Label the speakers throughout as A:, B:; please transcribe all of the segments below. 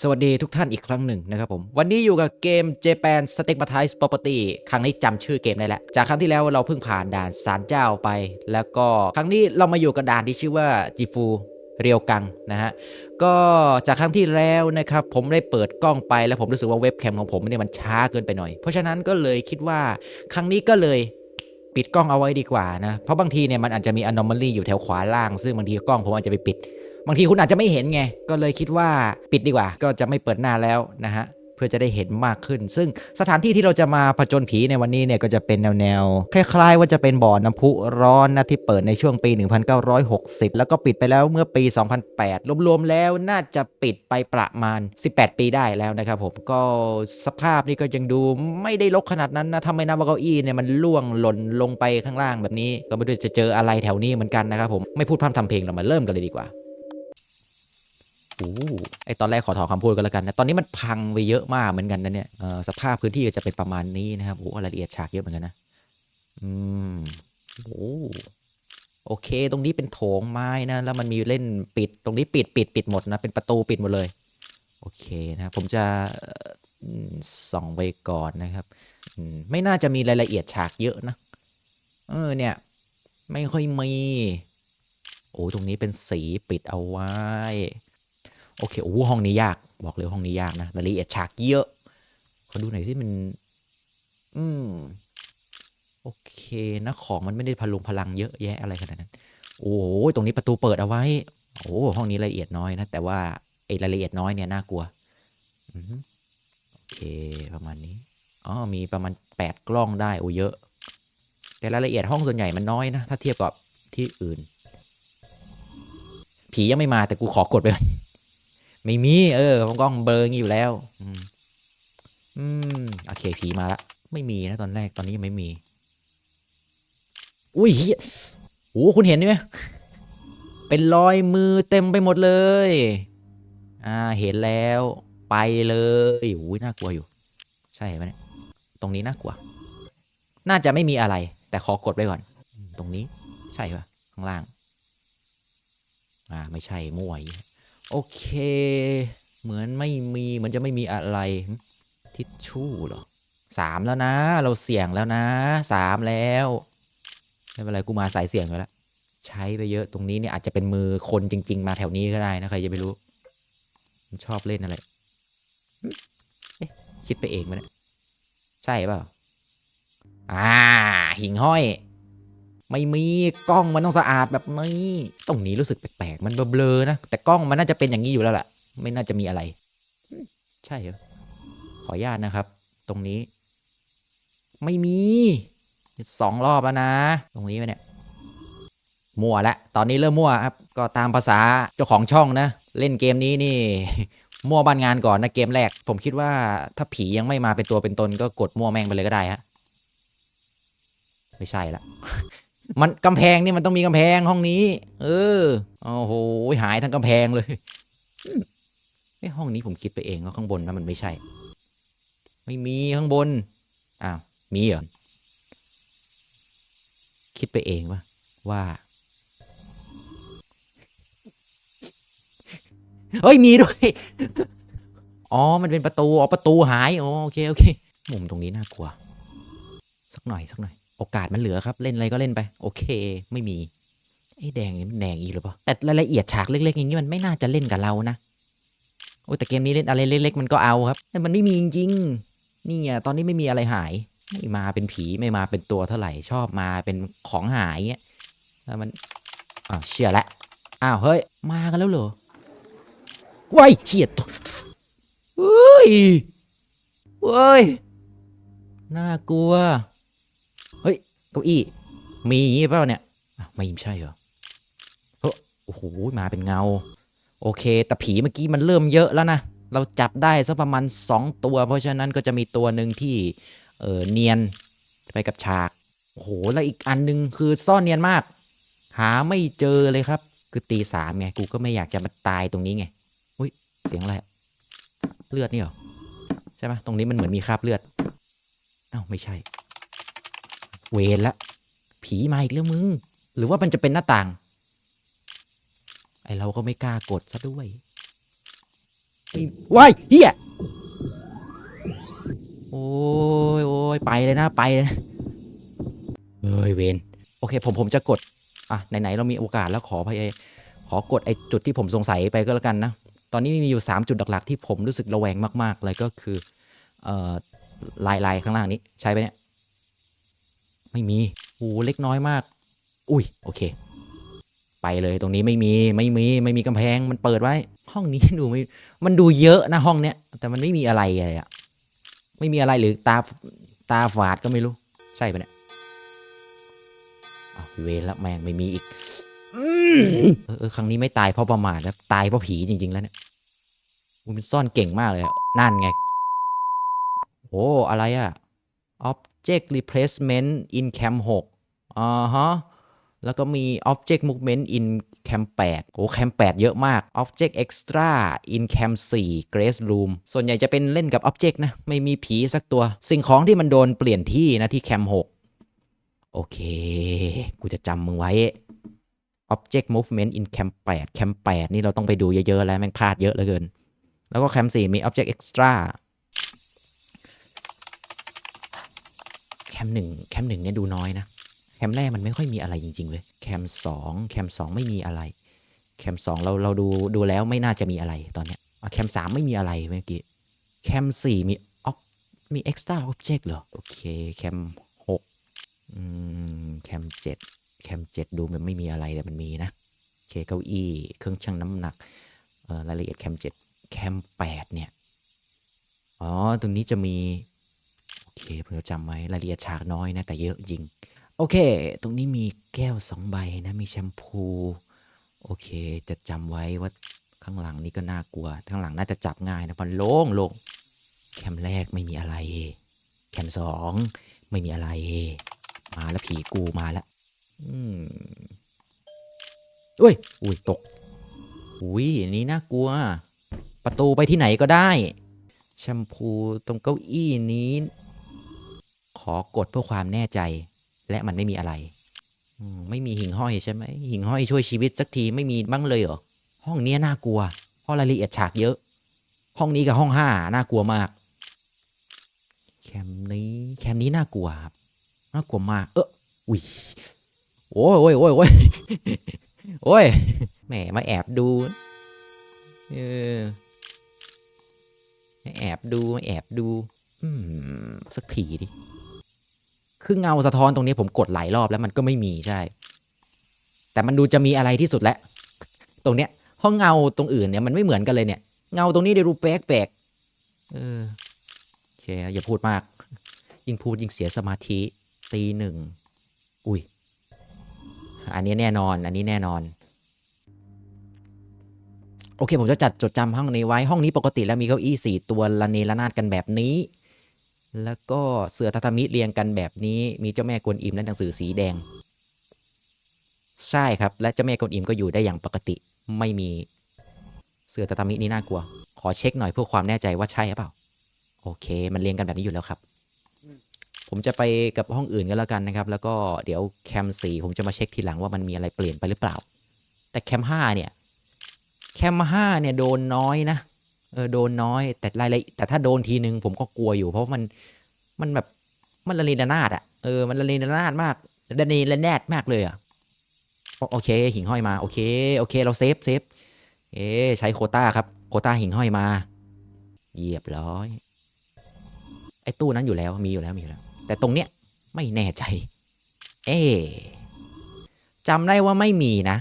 A: สวัสดีทุกท่านอีกครั้งหนึ่งนะครับผม วันนี้อยู่กับเกม Japan Stigmatized Property ครั้งนี้จำชื่อเกมได้แล้ว จากครั้งที่แล้วเราเพิ่งผ่านด่านศาลเจ้าไป แล้วก็ครั้งนี้เรามาอยู่กับด่านที่ชื่อว่าจิฟูเรียวกังนะฮะ ก็จากครั้งที่แล้วนะครับผมได้เปิดกล้องไปแล้วผมรู้สึกว่าเว็บแคมของผมเนี่ยมันช้าเกินไปหน่อย เพราะฉะนั้นก็เลยคิดว่าครั้งนี้ก็เลยปิดกล้องเอาไว้ดีกว่านะ เพราะบางทีเนี่ยมันอาจจะมี anomaly อยู่แถวขวาล่าง ซึ่งบางทีกล้องผมอาจจะไปปิด บางทีคุณอาจจะไม่เห็นไง ก็เลยคิดว่าปิดดีกว่า ก็จะไม่เปิดหน้าแล้วนะฮะเพื่อจะได้เห็นมากขึ้น ซึ่งสถานที่ที่เราจะมาผจญผีในวันนี้เนี่ยก็จะเป็นแนวๆคล้ายๆ ว่าจะเป็นบ่อน้ำพุร้อนนะที่เปิดในช่วงปี 1960 แล้วก็ปิดไปแล้วเมื่อปี 2008 รวมๆแล้วน่าจะปิดไปประมาณ 18 ปีได้แล้วนะครับผมก็สภาพนี่ก็ยังดูไม่ได้รกขนาดนั้นนะทำไมนับว่าเก้าอี้เนี่ยมันล่วงหล่นลงไปข้างล่างแบบนี้ ก็ไม่รู้จะเจออะไรแถวนี้เหมือนกันนะครับผมไม่พูดพร่ำทำเพลงเรามาเริ่มกันเลยดีกว่า ไอตอนแรกขอถอนคำพูดกันแล้วกันนะตอนนี้มันพังไปเยอะมากเหมือนกันนะเนี่ยสภาพพื้นที่จะเป็นประมาณนี้นะครับโอ้รายละเอียดฉากเยอะเหมือนกันนะอืมโอ้โอเค ตรงนี้เป็นโถงไม้นะ แล้วมันมีเล่นปิด ตรงนี้ปิดปิดปิดหมดนะ เป็นประตูปิดหมดเลย โอเคนะ ผมจะส่องไปก่อนนะครับ ไม่น่าจะมีรายละเอียดฉากเยอะนะ เออเนี่ย ไม่ค่อยมี โอ้ตรงนี้เป็นสีปิดเอาไว้ โอเคโอ้ห้องนี้ยาก บอกเลยห้องนี้ยากนะรายละเอียดฉากเยอะขอดูหน่อยสิมัน อืม โอเคนะของมันไม่ได้พลุงพลังเยอะแยะอะไรขนาดนั้น โอ้โหตรงนี้ประตูเปิดเอาไว้ โอ้ห้องนี้รายละเอียดน้อยนะ แต่ว่าไอ้รายละเอียดน้อยเนี่ยน่ากลัวอือฮึโอเคประมาณนี้อ๋อมีประมาณแปดกล้องได้โอ้เยอะ แต่รายละเอียดห้องส่วนใหญ่มันน้อยนะ ถ้าเทียบกับที่อื่น ผียังไม่มาแต่กูขอกดไปก่อน ไม่มี เออผมกล้องเบลองนี้อยู่แล้วอืมอืมโอเคผีมาละ ไม่มีนะตอนแรกตอนนี้ยังไม่มี อุ้ยเฮียโอ้คุณเห็นไหมเป็นรอยมือเต็มไปหมดเลย อ่า เห็นแล้วไปเลยอุ้ยน่ากลัวอยู่ ใช่ไหมเนี่ยตรงนี้น่ากลัว น่าจะไม่มีอะไร แต่ขอกดไปก่อน ตรงนี้ ใช่ปะข้างล่าง อ่า ไม่ใช่มั่วอีก โอเค เหมือนไม่มีเหมือนจะไม่มีอะไร ทิชชู่เหรอสามแล้วนะ เราเสี่ยงแล้วนะสามแล้วไม่เป็นไรกูมาสายเสี่ยงไปแล้วใช้ไปเยอะตรงนี้เนี่ยอาจจะเป็นมือคนจริง ๆ มาแถวนี้ก็ได้นะใครจะไม่รู้มันชอบเล่นอะไรเอ๊ะคิดไปเองมั้ยเนี่ยใช่เปล่าอ่า หิ่งห้อย ไม่มีกล้องมันต้องสะอาดแบบนี้ตรงนี้รู้สึกแปลกๆมันเบลอๆนะ แต่กล้องมันน่าจะเป็นอย่างนี้อยู่แล้วแหละไม่น่าจะมีอะไร ใช่เหรอขออนุญาตนะครับ ตรงนี้ ไม่มีสองรอบแล้วนะ ตรงนี้ไหมเนี่ยมั่วละตอนนี้เริ่มมั่วครับ ก็ตามภาษาเจ้าของช่องนะ เล่นเกมนี้นี่ มั่วบ้านงานก่อนนะเกมแรก ผมคิดว่าถ้าผียังไม่มาเป็นตัวเป็นตนก็กดมั่วแม่งไปเลยก็ได้ฮะไม่ใช่ละ มันกำแพงนี่มันต้องมีกำแพงห้องนี้ เออโอ้โหหายทั้งกำแพงเลยไอห้องนี้ผมคิดไปเองว่าข้างบนนะมันไม่ใช่ ไม่มีข้างบนอ้าวมีเหรอคิดไปเองว่าว่าเฮ้ยมีด้วย อ๋อ มันเป็นประตู อ๋อ ประตูหาย อ๋อ โอเค โอเค มุมตรงนี้น่ากลัว สักหน่อย สักหน่อย โอกาสมันเหลือครับ เล่นอะไรก็เล่นไป โอเค ไม่มีไอ้แดงนี่มันแดงอีกหรือเปล่าแต่รายละเอียดฉากเล็กๆอย่างนี้มันไม่น่าจะเล่นกับเรานะโอ้แต่เกมนี้เล่นอะไรเล็กๆมันก็เอาครับแต่มันไม่มีจริงๆนี่อะตอนนี้ไม่มีอะไรหายไม่มาเป็นผีไม่มาเป็นตัวเท่าไหร่ชอบมาเป็นของหายเงี้ยแล้วมันอ้าวเชื่อละอ้าวเฮ้ยมากันแล้วเหรอว้ายเขียดเฮ้ยเฮ้ยน่ากลัว เก้าอี้ มีอย่างงี้เปล่าเนี่ยไม่ใช่เหรอเฮ้ยโอ้โหมาเป็นเงา โอเค แต่ผีเมื่อกี้มันเริ่มเยอะแล้วนะ เราจับได้สักประมาณสองตัว เพราะฉะนั้นก็จะมีตัวหนึ่งที่เออเนียนไปกับฉาก โอ้โห แล้วอีกอันหนึงคือซ่อนเนียนมาก หาไม่เจอเลยครับ คือตีสามไง กูก็ไม่อยากจะมาตายตรงนี้ไง อุ้ย เสียงอะไร เลือดนี่หรอ ใช่ไหมตรงนี้มันเหมือนมีคราบเลือด อ้าว ไม่ใช่ เวรละ ผีมาอีกแล้วมึง หรือว่ามันจะเป็นหน้าต่าง ไอเราก็ไม่กล้ากดซะด้วยว้ายเฮียโอ้ยโอ้ยไปเลยนะไปเลยเฮ้ยเวนโอเคผมผมจะกด อะไหนๆเรามีโอกาสแล้วขอพยายขอกดไอจุดที่ผมสงสัยไปก็แล้วกันนะ ตอนนี้มีอยู่ 3 จุดหลักๆที่ผมรู้สึกระแวงมาก ๆ เลยก็คือเอ่อลายลายข้างล่างนี้ใช่ไหมเนี่ย ไม่มีโอ้เล็กน้อยมาก อุ้ยโอเค ไปเลยตรงนี้ไม่มีไม่มีไม่มีกำแพงมันเปิดไว้ ห้องนี้ดูไม่มันดูเยอะนะห้องเนี้ยแต่มันไม่มีอะไรเลยอะไม่มีอะไรหรือตาตาฝาดก็ไม่รู้ ใช่ปะเนี่ยอ้าวเวรละแมงไม่มีอีกอืมเออเออครั้งนี้ไม่ตายเพราะประมาทแล้วตายเพราะผีจริง ๆ แล้วเนี่ยอุ๊ยมันซ่อนเก่งมากเลยอะนั่นไงโอ้อะไรอะ Object Replacement in Cam 6อ่าฮะแล้วก็มี Object Movement in Cam 8 โอ้ Cam 8เยอะมาก Object Extra in Cam 4 Grace Room ส่วนใหญ่จะเป็นเล่นกับ Object นะ ไม่มีผีสักตัว สิ่งของที่มันโดนเปลี่ยนที่นะที่ Cam 6 โอเค กูจะจำมึงไว้ Object Movement in Cam 8 Cam 8 นี่เราต้องไปดูเยอะ ๆ แล้ว แม่งพลาดเยอะเหลือเกิน แล้วก็ Cam 4 มี Object Extra แคมหนึ่งแคมหนึ่งเนี่ยดูน้อยนะ แคมแรกมันไม่ค่อยมีอะไรจริง ๆ เลย แคมสองแคมสองไม่มีอะไร แคมสองเราเราดูดูแล้วไม่น่าจะมีอะไรตอนเนี้ยแคมสามไม่มีอะไรเมื่อกี้ แคมสี่มีออกมี extra object เจกต์เหรอ โอเค แคมหกอืมแคมเจ็ดแคมเจ็ดดูมันไม่มีอะไรแต่มันมีนะโอเคเก้าอี้เครื่องชั่งน้ำหนักเอ่อรายละเอียดแคมเจ็ดแคมแปดเนี่ย อ๋อ ตรงนี้จะมี อเคผมจะจำไว้รายละเอียดฉากน้อยนะแต่เยอะจริง โอเค ตรงนี้มีแก้วสองใบนะมีแชมพู โอเค จะจำไว้ว่าข้างหลังนี่ก็น่ากลัว ข้างหลังน่าจะจับง่ายนะมันโล่งลงแคมแรกไม่มีอะไร แคมสองไม่มีอะไร มาแล้วผีกูมาแล้วอืมอุ้ยอุ้ยตก อุ้ยอันนี้น่ากลัว ประตูไปที่ไหนก็ได้แชมพูตรงเก้าอี้นี้ อกดเพื่อความแน่ใจ และมันไม่มีอะไรไม่มีหิ่งห้อยใช่ไหมหิ่งห้อยช่วยชีวิตสักทีไม่มีบ้างเลยเหรอห้องนี้น่ากลัว เพราะรายละเอียดฉากเยอะ ห้องนี้กับห้องห้าน่ากลัวมาก แคมนี้แคมนี้น่ากลัวครับน่ากลัวมากเอออุ้ยโอ้ยโอ้ยโอ้ยโอ้ยโอ้ยแหมมาแอบดูเออมาแอบดูมาแอบดู อืมสักทีดิ คือเงาสะท้อนตรงนี้ผมกดหลายรอบแล้วมันก็ไม่มีใช่ แต่มันดูจะมีอะไรที่สุดแล้ว ตรงเนี้ยเพราะเงาตรงอื่นเนี่ยมันไม่เหมือนกันเลยเนี่ย เงาตรงนี้ได้รูปแปลกเออโอเคอย่าพูดมาก ยิ่งพูดยิ่งเสียสมาธิตีหนึ่งอุ้ยอันนี้แน่นอน อันนี้แน่นอน โอเค ผมจะจัดจดจำห้องนี้ไว้ห้องนี้ปกติแล้วมีเก้าอี้สี่ตัวระเนระนาดกันแบบนี้ แล้วก็เสือทาทามิเรียงกันแบบนี้มีเจ้าแม่กวนอิมและหนังสือสีแดง ใช่ครับ และเจ้าแม่กวนอิมก็อยู่ได้อย่างปกติไม่มีเสือทาทามินี่น่ากลัว ขอเช็คหน่อยเพื่อความแน่ใจว่าใช่หรือเปล่า โอเค มันเรียงกันแบบนี้อยู่แล้วครับ ผมจะไปกับห้องอื่นก็แล้วกันนะครับ แล้วก็เดี๋ยวแคมสี่ผมจะมาเช็คทีหลังว่ามันมีอะไรเปลี่ยนไปหรือเปล่า แต่แคมห้าเนี่ย แคมห้าเนี่ยโดนน้อยนะ เออโดนน้อย แต่รายละเอียดแต่ถ้าโดนทีนึงผมก็กลัวอยู่ เพราะมันมันแบบมันละเลนนาดอะเออมันละเลนนาดมากระเนระแนดมากเลยอะโอโอเค หิ่งห้อยมาโอเคโอเค เราเซฟเซฟเอใช้โคต้าครับโคต้าหิ่งห้อยมาเหยียบร้อยไอ้ตู้นั้นอยู่แล้วมีอยู่แล้วมีอยู่แล้ว แต่ตรงเนี้ยไม่แน่ใจ เอ๊จำได้ว่าไม่มีนะ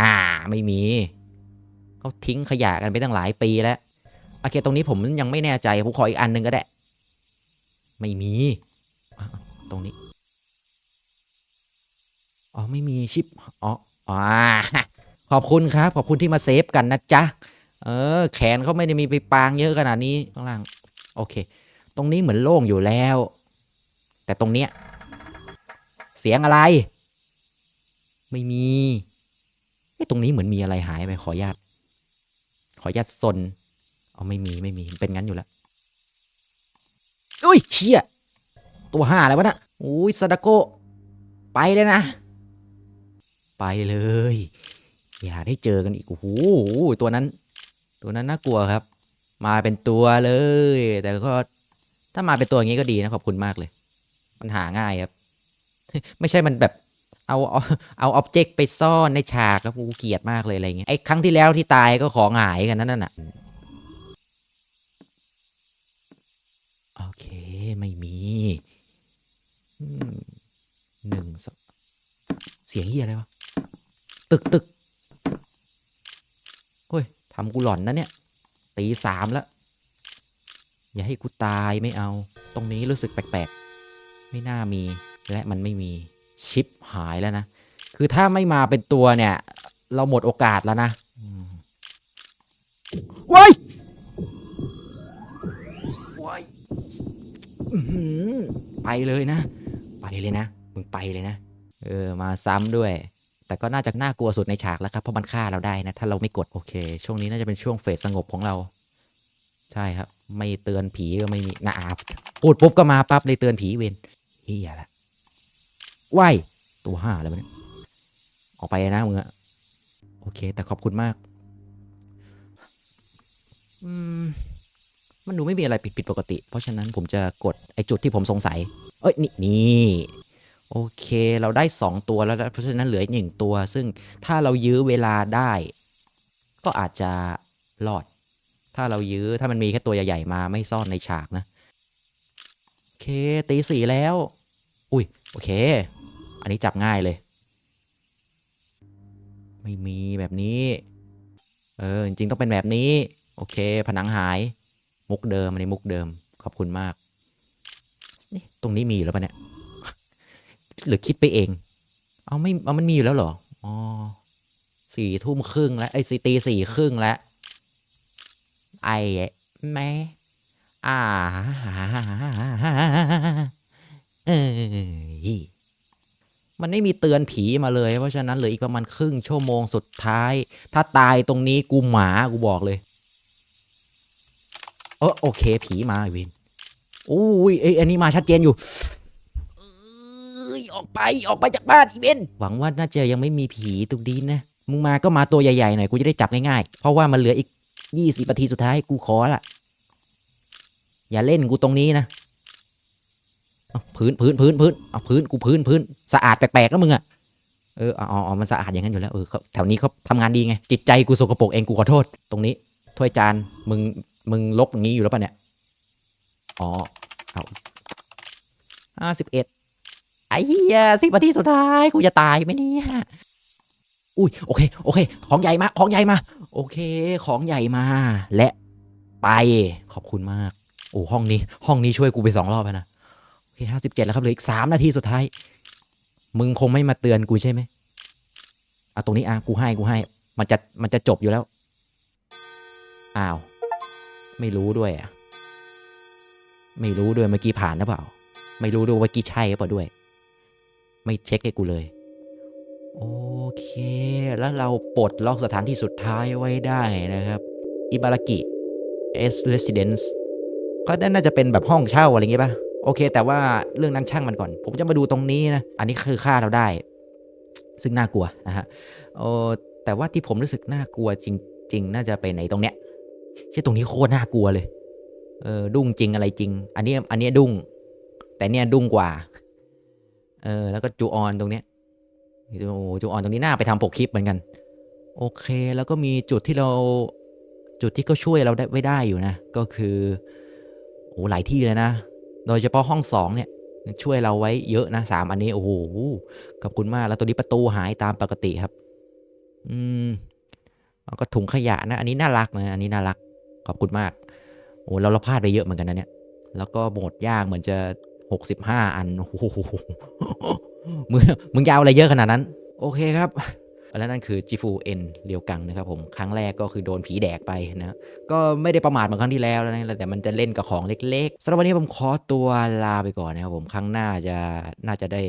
A: อ่าไม่มี เขาทิ้งขยะกันไปตั้งหลายปีแล้วโอเคตรงนี้ผมยังไม่แน่ใจผมขออีกอันหนึ่งก็ได้ ไม่มีตรงนี้อ๋อไม่มีชิปอ๋ออขอบคุณครับ ขอบคุณที่มาเซฟกันนะจ๊ะเออ แขนเขาไม่ได้มีไปปางเยอะขนาดนี้ข้างล่างโอเค ตรงนี้เหมือนโล่งอยู่แล้ว แต่ตรงเนี้ยเสียงอะไร ไม่มีเอ้ตรงนี้เหมือนมีอะไรหายไปขออนุญาต ขออนุญาตซนเอาไม่มีไม่มีเป็นงั้นอยู่แล้วอุ้ยเชี่ยตัวห้าอะไรวะน่ะอุ้ยซาดาโกไปเลยนะ ไปเลย อย่าได้เจอกันอีกโอ้โหตัวนั้น ตัวนั้นน่ากลัวครับ มาเป็นตัวเลย แต่ก็ถ้ามาเป็นตัวอย่างนี้ก็ดีนะขอบคุณมากเลย มันหาง่ายครับ ไม่ใช่มันแบบ เอาเอาเอาอ็อบเจกต์ไปซ่อนในฉากแล้วกูเกลียดมากเลยอะไรเงี้ยไอ้ครั้งที่แล้วที่ตายก็ของหายกันนั่นน่ะโอเคไม่มีหนึ่งสองเสียงเฮียอะไรวะตึกตึกเฮ้ยทำกูหลอนนะเนี่ยตีสามแล้ว อย่าให้กูตายไม่เอา ตรงนี้รู้สึกแปลกๆ ไม่น่ามีและมันไม่มี ชิปหายแล้วนะ คือถ้าไม่มาเป็นตัวเนี่ย เราหมดโอกาสแล้วนะอืมว้ายว้ายอื้อหือไปเลยนะ ไปเลยนะ มึงไปเลยนะ เออ มาซ้ำด้วย แต่ก็น่าจะน่ากลัวสุดในฉากแล้วครับ เพราะมันฆ่าเราได้นะ ถ้าเราไม่กด โอเค ช่วงนี้น่าจะเป็นช่วงเฟสสงบของเรา ใช่ครับ ไม่เตือนผีก็ไม่มีนะอาบพูดปุ๊บก็มาปั๊บเลยเตือนผีเวนเฮียละ ว้ายตัวห้าแล้วเนี่ยออกไปนะมึงอะโอเค แต่ขอบคุณมากอืมมันดูไม่มีอะไรผิดผิดปกติ เพราะฉะนั้นผมจะกดไอจุดที่ผมสงสัย เอ้ยนี่นี่โอเค เราได้ 2 ตัวแล้ว เพราะฉะนั้นเหลืออีกหนึ่งตัว ซึ่งถ้าเรายื้อเวลาได้ ก็อาจจะรอด ถ้าเรายื้อถ้ามันมีแค่ตัวใหญ่ๆมาไม่ซ่อนในฉากนะ โอเคตีสี่แล้ว อุ้ยโอเค อันนี้จับง่ายเลย ไม่มีแบบนี้ เออ จริง ๆ ต้องเป็นแบบนี้ โอเค ผนังหาย มุกเดิมอันนี้มุกเดิม ขอบคุณมาก นี่ตรงนี้มีอยู่แล้วปะเนี่ย หรือคิดไปเอง เอาไม่ เอามันมีอยู่แล้วเหรอ อ๋อสี่ทุ่มครึ่งแล้วไอ้สี่ตีสี่ครึ่งแล้ว ไอ้แม่อ่าเอย มันไม่มีเตือนผีมาเลย เพราะฉะนั้นเหลืออีกประมาณครึ่งชั่วโมงสุดท้าย ถ้าตายตรงนี้กูหมากูบอกเลยเออโอเค ผีมาอ้เวินโอ้ยเอ้ยอันนี้มาชัดเจนอยู่เอ้ยออกไปออกไปจากบ้านอีเวนหวังว่าน่าจะยังไม่มีผีตรงนี้นะมึงมาก็มาตัวใหญ่ๆหน่อยกูจะได้จับง่ายๆเพราะว่ามันเหลืออีกยี่สิบนาทีสุดท้ายกูขอละอย่าเล่นกูตรงนี้นะ เอาพื้นพื้นพื้นพื้นเอาพื้นกูพื้นพื้นสะอาดแปลกๆแล้วมึงอะเอออ๋อมันสะอาดอย่างนั้นอยู่แล้วเออแถวนี้เขาทำงานดีไงจิตใจกูสกปรกเองกูขอโทษ ตรงนี้ถ้วยจานมึงมึงลกอย่างนี้อยู่แล้วปะเนี่ยอ๋อเอาห้าสิบเอ็ดไอ้เหี้ยสิบนาทีสุดท้ายกูจะตายไหมเนี่ยอุ้ยโอเคโอเค ของใหญ่มาของใหญ่มา โอเค ของใหญ่มา และไปขอบคุณมากโอ้ห้องนี้ ห้องนี้ช่วยกูไปสองรอบแล้วนะ ห้าสิบเจ็ดแล้วครับเหลืออีกสามนาทีสุดท้าย มึงคงไม่มาเตือนกูใช่ไหมเอาตรงนี้อะกูให้กูให้ มันจะมันจะจบอยู่แล้ว อ้าว ไม่รู้ด้วยอะ ไม่รู้ด้วยเมื่อกี้ผ่านหรือเปล่า ไม่รู้ด้วยว่ากี้ใช่หรือเปล่าด้วย ไม่เช็คให้กูเลย โอเค แล้วเราปลดล็อกสถานที่สุดท้ายไว้ได้นะครับ อิบารากิ S Residence ก็น่าจะเป็นแบบห้องเช่าอะไรอย่างงี้ป่ะ โอเค แต่ว่าเรื่องนั้นช่างมันก่อน ผมจะมาดูตรงนี้นะ อันนี้คือค่าเราได้ ซึ่งน่ากลัวนะฮะโอ้แต่ว่าที่ผมรู้สึกน่ากลัวจริง ๆ น่าจะไปไหนตรงเนี้ยใช่ตรงนี้โคตรน่ากลัวเลยเออดุ้งจริงอะไรจริง อันนี้อันนี้ดุ้ง แต่เนี่ยดุ้งกว่า เออ แล้วก็จูออนตรงเนี้ยโอ้จูออนตรงนี้น่าไปทำปกคลิปเหมือนกัน โอเค แล้วก็มีจุดที่เราจุดที่ก็ช่วยเราได้ไว้ได้อยู่นะ ก็คือโอ้หลายที่เลยนะ โดยเฉพาะห้องสองเนี่ยช่วยเราไว้เยอะนะสามอันนี้ โอ้โหขอบคุณมากแล้วตัวนี้ประตูหายตามปกติครับ อืมแล้วก็ถุงขยะนะ อันนี้น่ารักนะอันนี้น่ารัก ขอบคุณมากโอ้เราเราพลาดไปเยอะเหมือนกันนะเนี่ย แล้วก็โหมดยากเหมือนจะหกสิบห้าอันโอ้โหมึงมึงยาวอะไรเยอะขนาดนั้น โอเคครับ แล้วนั่นคือจิฟูเอ็นเรียวกังนะครับผมครั้งแรกก็คือโดนผีแดกไปนะก็ไม่ได้ประมาทเหมือนครั้งที่แล้วนะแต่มันจะเล่นกับของเล็กๆสำหรับวันนี้ผมขอตัวลาไปก่อนนะครับผมครั้งหน้าจะน่าจะได้